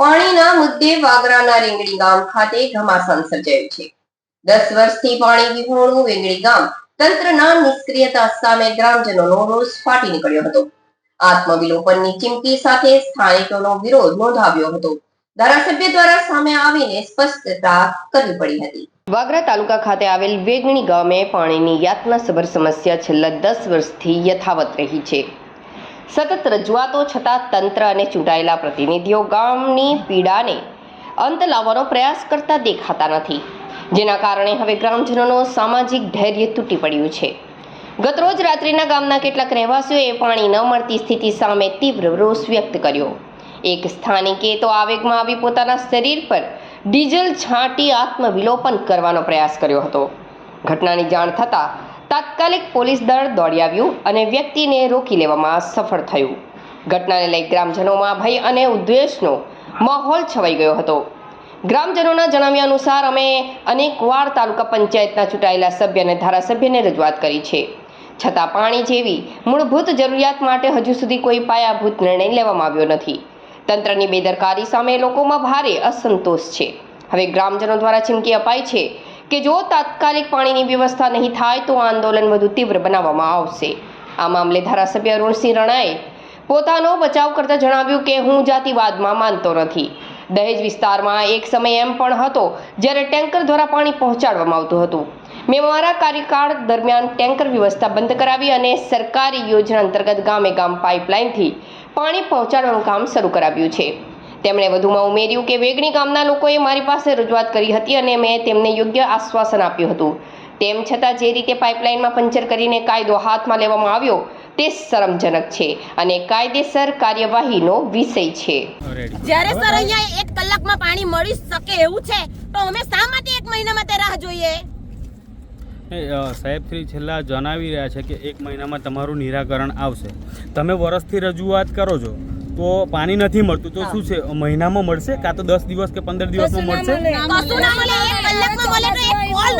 પાણીના મુદ્દે વાગરાના રીંગણી ગામ ખાતે ઘમાસાન સર્જાયું છે. દસ વર્ષથી પાણી વિહોણું વેંગણી ગામ તંત્રના નિષ્ક્રિયતા સામે ગ્રામજનોનો રોષ ફાટી નીકળ્યો હતો. આત્મવિલોપનની ચીમકી સાથે સ્થાનિકોનો વિરોધ નોંધાવ્યો હતો. ધારાસભ્ય દ્વારા સામે આવીને સ્પષ્ટતા કરવી પડી હતી. વાગરા તાલુકા ખાતે આવેલ વેગણી ગામે પાણીની યાતનાસભર સમસ્યા છેલ્લા દસ વર્ષથી યથાવત રહી છે. સતત રજૂઆતો છતાં તંત્ર અને ચૂંટાયેલા પ્રતિનિધિઓ ગામની પીડાને અંત લાવવાનો પ્રયાસ કરતા દેખાતા નથી. જેના કારણે હવે ગ્રામજનોનો સામાજિક ધૈર્ય તૂટી પડ્યું છે. ગતરોજ રાત્રિના ગામના કેટલાક રહેવાસીઓએ પાણી ન મળતી સ્થિતિ સામે તીવ્ર રોષ વ્યક્ત કર્યો. એક સ્થાનિકે તો આવેગમાં આવી પોતાના શરીર પર ડીઝલ છાંટી આત્મવિલોપન કરવાનો પ્રયાસ કર્યો હતો. ઘટનાની જાણ થતાં તાત્કાલિક પોલીસ દળ દોડી આવ્યું અને વ્યક્તિને રોકી લેવામાં સફળ થયું. ઘટનાને લઈ ગ્રામજનોમાં ભય અને ઉદ્વેષનો માહોલ છવાઈ ગયો હતો. ગ્રામજનોના જણાવ્યા અનુસાર અમે અનેકવાર તાલુકા પંચાયતના ચૂંટાયેલા સભ્ય અને ધારાસભ્યને રજૂઆત કરી છે. છતાં પાણી જેવી મૂળભૂત જરૂરિયાત માટે હજુ સુધી કોઈ પાયાભૂત નિર્ણય લેવામાં આવ્યો નથી. તંત્રની બેદરકારી સામે લોકોમાં ભારે અસંતોષ છે. હવે ગ્રામજનો દ્વારા ચીમકી અપાઈ છે કે જો તાત્કાલિક પાણીની વ્યવસ્થા નહીં થાય તો આંદોલન વધુ તીવ્ર બનાવવામાં આવશે. આ મામલે ધારાસભ્ય અરુણસિંહ રણાએ પોતાનો બચાવ કરતા જણાવ્યું કે હું જાતિવાદમાં માનતો નથી. દહેજ વિસ્તારમાં એક સમય એમ પણ હતો જ્યારે ટેન્કર દ્વારા પાણી પહોંચાડવામાં આવતું હતું. મેં મારા કાર્યકાળ દરમિયાન ટેન્કર વ્યવસ્થા બંધ કરાવી અને સરકારી યોજના અંતર્ગત ગામે ગામ પાઇપલાઇનથી પાણી પહોંચાડવાનું કામ શરૂ કરાવ્યું છે. તેમણે વધુમાં ઉમેર્યું કે વેગણી ગામના લોકોએ મારી પાસે રજૂઆત કરી હતી અને મેં તેમને યોગ્ય આશ્વાસન આપ્યું હતું. તેમ છતાં જે રીતે પાઇપલાઇનમાં પંચર કરીને કાયદો હાથમાં લેવામાં આવ્યો તે શરમજનક છે અને કાયદેસર કાર્યવાહીનો વિષય છે. જ્યારે સર અહીંયા એક કલાકમાં પાણી મળી શકે એવું છે તો અમે શા માટે એક મહિનામાં તે રાહ જોઈએ? સાહેબ શ્રી છેલ્લા જણાવી રહ્યા છે કે એક મહિનામાં તમારું નિરાકરણ આવશે. તમે વરસથી રજૂઆત કરો છો. તો પાણી નથી મળતું. તો શું છે મહિનામાં મળશે કાં તો દસ દિવસ કે પંદર દિવસમાં મળશે?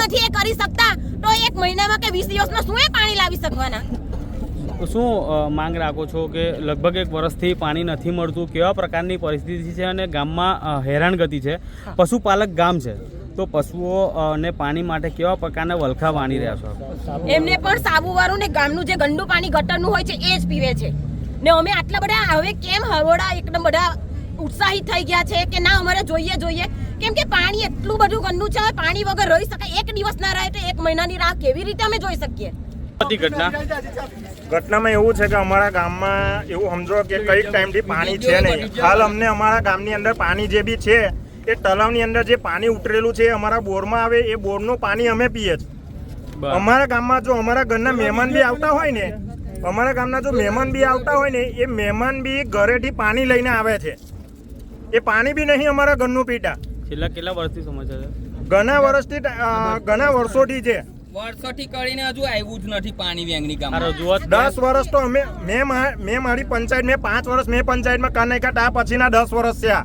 નથી એ કરી શકતા. તો એક મહિનામાં કે વીસ દિવસમાં શું એ પાણી લાવી શકવાના? તો શું માંગ રાખો છો કે લગભગ એક વર્ષથી પાણી નથી મળતું? કેવા પ્રકારની પરિસ્થિતિ છે અને ગામમાં હેરાનગતિ છે? પશુપાલક ગામ છે. તો પશુઓ ને પાણી માટે કેવા પ્રકારના વલખા વાણી રહ્યા છો? એમને પણ સાબુ વાળું ને ગામનું જે ગંદુ પાણી ગટરનું હોય છે એ જ પીવે છે. ને અમે આટલા બધા હવે કેમ હરોડા એકદમ બધા ઉત્સાહિત થઈ ગયા છે કે ના અમારે જોઈએ જોઈએ. કેમ કે પાણી એટલું બધું ગંદુ છે હવે પાણી વગર રહી શકાય. એક દિવસ ના રહે તો એક મહિનાની રાહ કેવી રીતે અમે જોઈ શકીએ? ઘટના. ઘટનામાં એવું છે કે અમારા ગામમાં એવું સમજો કે કંઈક ટાઈમથી પાણી છે નહીં. હાલ અમને અમારા ગામની અંદર પાણી જે બી છે એ તલાવની અંદર જે પાણી ઉતરેલું છે અમારા બોરમાં આવે એ બોરનું પાણી અમે પીએ છીએ. અમારા ગામમાં જો અમારા ઘરના મહેમાન બી આવતા હોય ને અમારા ગામના જો મહેમાન બી આવતા હોય ને એ મહેમાન બી ઘરેથી પાણી લઈને આવે છે. એ પાણી બી નહીં અમારા ઘરનું પીતા. છેલ્લા કેટલા વર્ષથી સમસ્યા છે? ઘણા વર્ષથી ઘણા વર્ષોથી છે. વર્ષોથી કરીને હજુ આવ્યું જ નથી પાણી વેંગણી ગામમાં. દસ વર્ષ તો અમે મેં મેં મારી પંચાયત મેં પાંચ વર્ષ મેં પંચાયતમાં કાન નાખ્યા પછીના દસ વર્ષ છે આ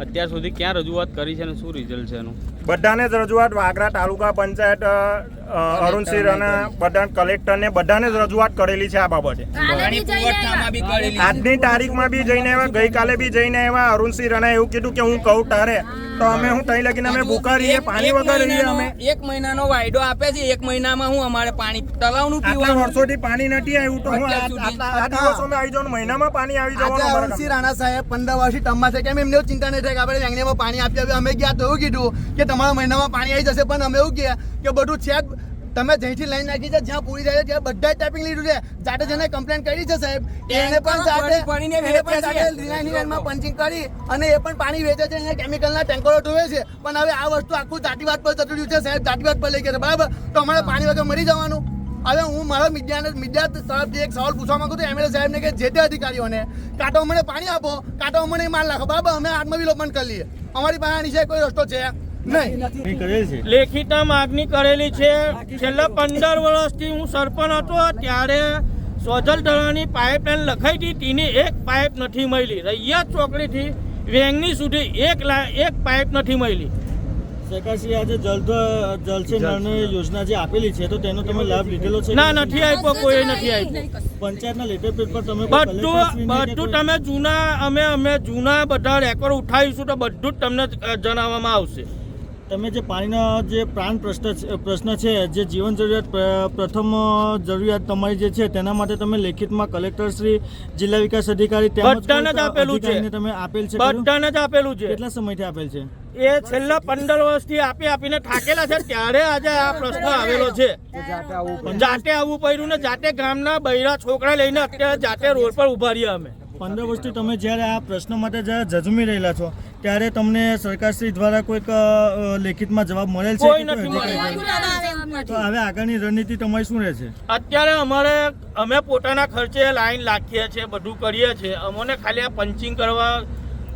અત્યાર સુધી ક્યાં રજૂઆત કરી છે અને શું રિઝલ્ટ છે એનું? બધાને જ રજૂઆત વાગરા તાલુકા પંચાયત અરુણસિંહ રાણા બધા કલેક્ટરને બધાને જ રજૂઆત કરેલી છે આ બાબતે. બી આજની તારીખમાં બી જઈને આવ્યા ગઈકાલે બી જઈને આવ્યા અરુણસિંહ રાણાએ એવું કીધું કે હું કહું તારે. તો અમે હું તઈ લગીને અમે ભૂખા રહીએ પાણી વગર રહીએ અમે. એક મહિનાનો વાયદો આપે છે એક મહિનામાં હું અમારે પાણી તલાવનું આટલા પીવાનું? વર્ષોથી પાણી નથી આવ્યું તો હું આ- દિવસોમાં આવી જાઉં મહિનામાં પાણી આવી જવાનું અમારા અરુણસિંહ રાણા સાહેબ પંદર વર્ષથી ટર્મમાં છે. કેમ એમને એવું ચિંતા નહીં થાય કે આપણે વેંગણીમાં પાણી આપી આપ્યું અમે ગયા તો એવું કીધું કે તમારા મહિનામાં પાણી આવી જશે પણ અમે એવું કહે કે બધું છે જ. તમે જ્યાંથી લઈ નાખી છે જ્યાં પૂરી છે ત્યાં બધા ટાઈપિંગ લીધું છે. જાતે જેને કમ્પ્લેન કરી છે સાહેબ એને પણ સાથે એને પંચિંગ કરી અને એ પણ પાણી વેચે છે. અહીંયા કેમિકલના ટેન્કરો ઢોવે છે. પણ હવે આ વસ્તુ આખું જાતિવાદ પર જતું રહ્યું છે સાહેબ. જાતિવાદ પર લઈ ગયા બરાબર? તો અમારે પાણી વગર મરી જવાનું. હવે હું મારા મીડિયાને મીડિયા તરફથી એક સવાલ પૂછવા માંગુ છું. એમએલએ સાહેબને કે જે તે અધિકારીઓને કાં તો અમને પાણી આપો કાં તો અમને માલ નાખો. બરાબર? અમે આત્મવિલોપન કરી લઈએ. અમારી પાસે આની સિવાય કોઈ રસ્તો છે? નહીં. લેખિતમાં માગણી કરેલી છે. છેલ્લા પંદર વર્ષથી હું સરપંચ હતો. ત્યારે સોજલ તળાવની પાઇપલાઇન લખાઈ હતી. તેની એક પાઇપ નથી મળી. રૈયા ચોકડીથી વેંગની સુધી એક લા એક પાઇપ નથી મળી. સરકારશ્રી આજે જલધ જલ સે યોજના જે આપેલી છે તો તેનો તમે લાભ લીધેલો છે ના નથી આપ્યો કોઈ નથી આપ્યો. પંચાયતના લેટર પેડ પર તમે બધું બધું તમે જૂના અમે અમે જૂના બધા રેકોર્ડ ઉઠાવીશું તો બધું જ તમને જણાવવામાં આવશે. તમે જે પાણીના જે પ્રાણ પ્રશ્ન છે- પ્રશ્ન છે જે જીવન જરૂરિયાત પ્રથમ જરૂરિયાત તમારી જે છે તેના માટે તમે લેખિતમાં કલેક્ટર શ્રી જિલ્લા વિકાસ અધિકારી બધાને જ આપેલું છે. તમે આપેલ છે? બધાને જ આપેલું છે. કેટલા સમયથી આપેલ છે? એ છેલ્લા પંદર વર્ષથી આપી આપીને થાકેલા છે. ત્યારે આજે આ પ્રશ્ન આવેલો છે. જાતે આવવું પડ્યું ને જાતે ગામના બૈરા છોકરા લઈને અત્યારે જાતે રોડ પર ઊભા રહ્યા અમે. પંદર વર્ષથી તમે જ્યારે આ પ્રશ્ન માટે જ્યારે જજમી રહેલા છો ત્યારે તમને સરકારશ્રી દ્વારા કોઈક લેખિતમાં જવાબ મળેલ છે? તો હવે આગળની રણનીતિ તમારી શું રહેશે? અત્યારે અમારે અમે પોતાના ખર્ચે લાઈન લાખીએ છીએ બધું કરીએ છીએ. અમને ખાલી આ પંચિંગ કરવા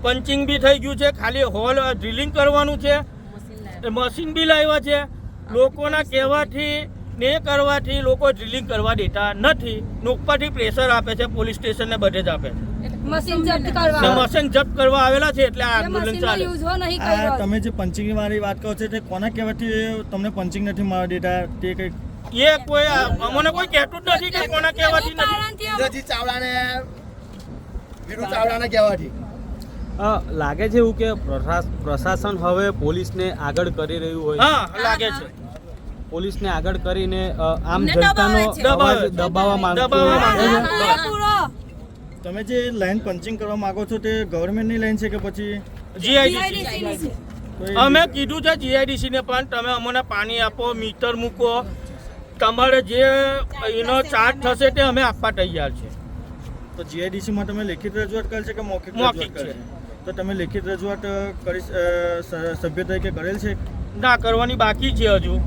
પંચિંગ બી થઈ ગયું છે ખાલી હોલ ડ્રિલિંગ કરવાનું છે. એ મશીન બી લાવ્યા છે. લોકોના કહેવાથી ને કરવાથી લોકો ડ્રિલિંગ કરવા દેતા નથી. ઉપરથી પ્રેશર આપે છે પોલીસ સ્ટેશનને બધે જ આપે છે. મશીન જપ્ત કરવા મશીન જપ્ત કરવા આવેલા છે એટલે આ આંદોલન ચાલે. આ તમે જે પંચિંગ વાળી વાત કરો છો તે કોના કહેવાથી તમને પંચિંગ નથી મારવા દેતા તે કંઈક એ કોઈ અમને કોઈ કહેતું જ નથી કે કોના કહેવાથી નથી. ચાવડાને વિરુ ચાવડાને કહેવાથી. લાગે છે એવું કે પ્રશાસ- પ્રશાસન હવે પોલીસને આગળ કરી રહ્યું હોય. હા લાગે છે. પોલીસને આગળ કરીને આમ જનતાનો. અવાજ છે. દબાવવા માંગતું તમે જે લાઈન પંચિંગ કરવા માંગો છો તે ગવર્મેન્ટની લાઈન છે કે પછી જીઆઈડીસી અમે કીધું છે જીઆઈડીસી ને પણ તમે અમને પાણી આપો મીટર મૂકો. તમારે જે એનો ચાર્જ થશે તે અમે આપવા તૈયાર છે. તો જીઆઈડીસી માં તમે લેખિત રજૂઆત કરી છે કે મૌખિક મૌખિક રજૂઆત. છે. તો તમે લેખિત રજૂઆત કરી સભ્ય તરીકે કરેલ છે? ના કરવાની બાકી છે હજુ.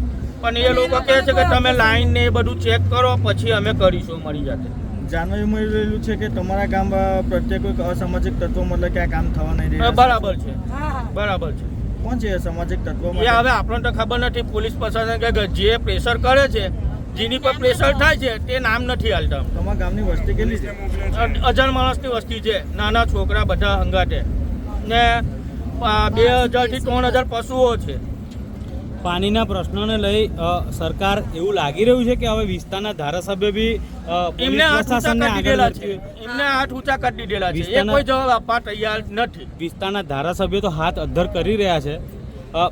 પણ એ લોકો કહે છે કે તમે લાઈન ને એ બધું ચેક કરો પછી અમે કરીશું અમારી જાતે. જાણવા મળી રહેલું છે કે તમારા ગામ પ્રત્યે કોઈક અસામાજિક તત્વો મતલબ કે આ કામ થવા નહીં દે બરાબર છે. બરાબર છે. કોણ છે સામાજિક તત્વો એ હવે આપણને તો ખબર નથી પોલીસ પ્રશાસન કે જે પ્રેશર કરે છે જેની પર પ્રેશર થાય છે તે નામ નથી હાલતા. તમારા ગામની વસ્તી કેટલી છે? હજાર માણસની વસ્તી છે નાના છોકરા બધા હંગાટે ને બે હજારથી ત્રણ હજાર પશુઓ છે. પાણીના પ્રશ્નોને લઈ સરકાર એવું લાગી રહ્યું છે કે હવે વિસ્તારના ધારાસભ્ય બી એમને હાથ ઊંચા પ્રશાસનને કરી દીધેલા છે. એમને હાથ ઊંચા કરી દીધેલા છે. એ વિસ્તારના- કોઈ જવાબ આપવા તૈયાર નથી. વિસ્તારના ધારાસભ્યો તો હાથ અદ્ધર કરી રહ્યા છે.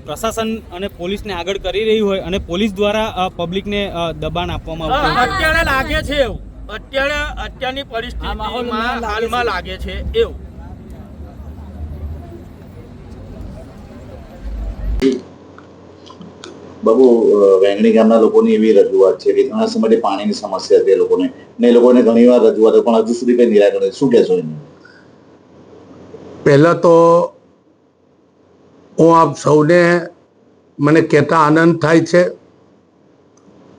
પ્રશાસન અને પોલીસને આગળ કરી રહી હોય અને પોલીસ દ્વારા પબ્લિકને દબાણ આપવામાં આવે અત્યારે લાગે છે એવું. અત્યારે અત્યારની પરિસ્થિતિમાં હાલમાં લાગે છે એવું. બાબુ વેંગણી ગામના લોકોની એવી રજૂઆત છે કે ઘણા સમયથી પાણીની સમસ્યા છે લોકોને. ને એ લોકોને ઘણીવાર રજૂઆત પણ હજુ સુધી કઈ નિરાકરણ. શું કહેશો એને પહેલાં તો હું આપ સૌને મને કહેતા આનંદ થાય છે.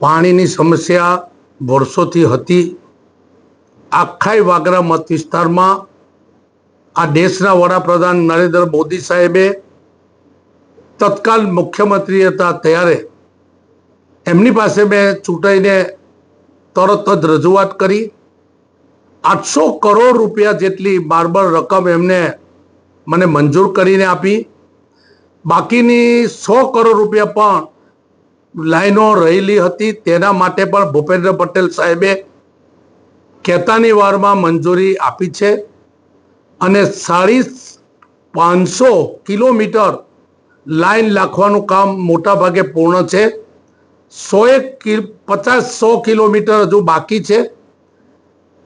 પાણીની સમસ્યા વર્ષોથી હતી. આખાય વાગરા મત વિસ્તારમાં આ દેશના વડાપ્રધાન નરેન્દ્ર મોદી સાહેબે તત્કાલ મુખ્યમંત્રી હતા ત્યારે એમની પાસે મેં ચૂંટાઈને તરત જ રજૂઆત કરી. આઠસો કરોડ રૂપિયા જેટલી બારબર રકમ એમને મને મંજૂર કરીને આપી. બાકીની સો કરોડ રૂપિયા પણ લાઈનો રહેલી હતી. તેના માટે પણ ભૂપેન્દ્ર પટેલ સાહેબે કહેતાની વારમાં મંજૂરી આપી છે. અને સાડી પાંચસો કિલોમીટર લાઈન લાખવાનું કામ મોટા ભાગે પૂર્ણ છે. સો એક કિ પચાસ, સો કિલોમીટર હજુ બાકી છે.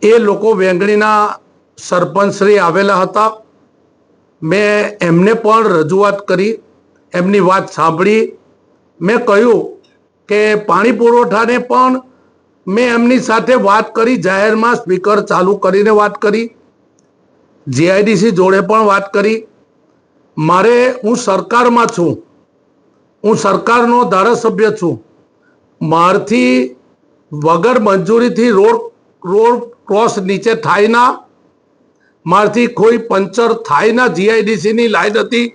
એ લોકો વેંગણીના સરપંચશ્રી આવેલા હતા. મેં એમને પણ રજૂઆત કરી, એમની વાત સાંભળી. મેં કહ્યું કે પાણી પુરવઠાને પણ મેં એમની સાથે વાત કરી, જાહેરમાં સ્પીકર ચાલુ કરીને વાત કરી. જીઆઈડીસી જોડે પણ વાત કરી. મારે હું સરકારમાં છું. હું સરકારનો ધારાસભ્ય છું. મારથી વગર મંજૂરીથી રોડ રોડ ક્રોસ નીચે થાય ના. મારથી કોઈ પંચર થાય ના જીઆઈડીસીની લાઇન હતી.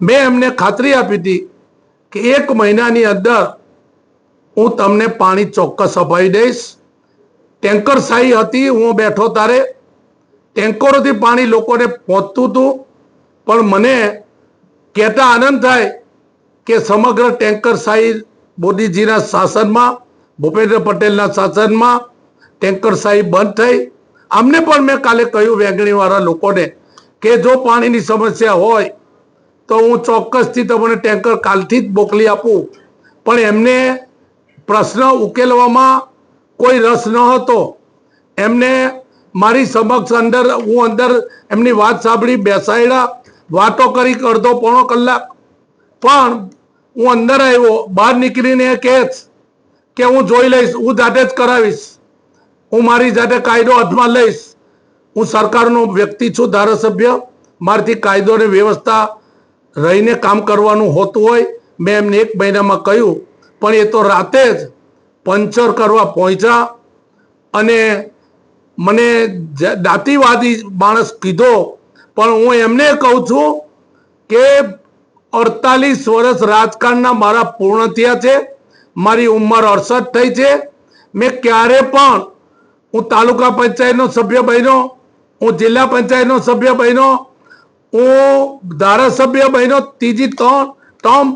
મેં એમને ખાતરી આપી હતી કે એક મહિનાની અંદર હું તમને પાણી ચોક્કસ અપાવી દઈશ. ટેન્કર શાહી હતી, હું બેઠો તારે ટેન્કરોથી પાણી લોકોને પહોંચતું હતું. પણ મને કહેતા આનંદ થાય કે સમગ્ર ટેન્કર શાહી મોદીજીના શાસનમાં, ભૂપેન્દ્ર પટેલના શાસનમાં ટેન્કર શાહી બંધ થઈ. આમને પણ મેં કાલે કહ્યું વેગણીવાળા લોકોને કે જો પાણીની સમસ્યા હોય તો હું ચોક્કસથી તમને ટેન્કર કાલથી જ મોકલી આપું. પણ એમને પ્રશ્ન ઉકેલવામાં કોઈ રસ ન હતો. એમને મારી સમક્ષ અંદર, હું અંદર એમની વાત સાંભળી બેસાડ્યા. વાતો કરી અડધો પોણો કલાક. પણ હું અંદર આવ્યો, બહાર નીકળીને એ કહે કે હું જોઈ લઈશ, હું જાતે જ કરાવીશ. હું મારી જાતે કાયદો હાથમાં લઈશ. હું સરકારનો વ્યક્તિ છું, ધારાસભ્ય. મારાથી કાયદો અને વ્યવસ્થા રહીને કામ કરવાનું હોતું હોય. મેં એમને એક મહિનામાં કહ્યું, પણ એ તો રાતે જ પંચર કરવા પહોંચ્યા અને મને દાંતીવાદી માણસ કીધો પણ હું એમને કહું છું કે અડતાલીસ વર્ષ રાજકારણના મારા પૂર્ણ થયા છે, મારી ઉંમર અડસઠ થઈ છે. મેં ક્યારે પણ હું તાલુકા પંચાયતનો સભ્ય બન્યો, હું જિલ્લા પંચાયતનો સભ્ય બન્યો, હું ધારાસભ્ય બન્યો, ત્રીજી ત્રણ ટર્મ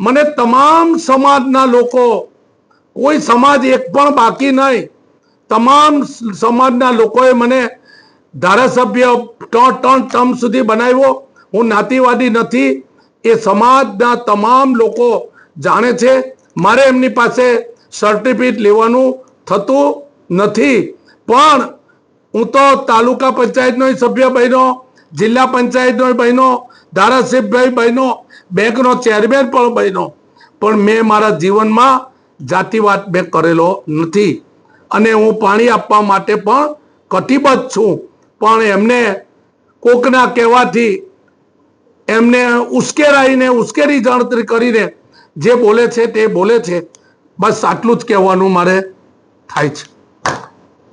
મને તમામ સમાજના લોકો, કોઈ સમાજ એક પણ બાકી નહીં. તમામ સમાજના લોકોએ મને ધારાસભ્ય ત્રણ ત્રણ ટર્મ સુધી બનાવ્યો. હું નાતીવાદી નથી. એ સમાજના તમામ લોકો જાણે છે. મારે એમની પાસે સર્ટિફિકેટ લેવાનું થતું નથી. પણ હું તો તાલુકા પંચાયતનો સભ્ય બન્યો, જિલ્લા પંચાયતનો બન્યો, ધારાસભ્ય બન્યો, બેંકનો ચેરમેન પણ બન્યો. પણ મેં મારા જીવનમાં જાતિવાદ મેં કરેલો નથી. અને હું પાણી આપવા માટે પણ કટિબદ્ધ છું. પણ એમને કોકના કહેવાથી એમને ઉશ્કેરાઈને ઉશ્કેરી ગણતરી કરીને જે બોલે છે તે બોલે છે. બસ આટલું જ કહેવાનું મારે થાય છે.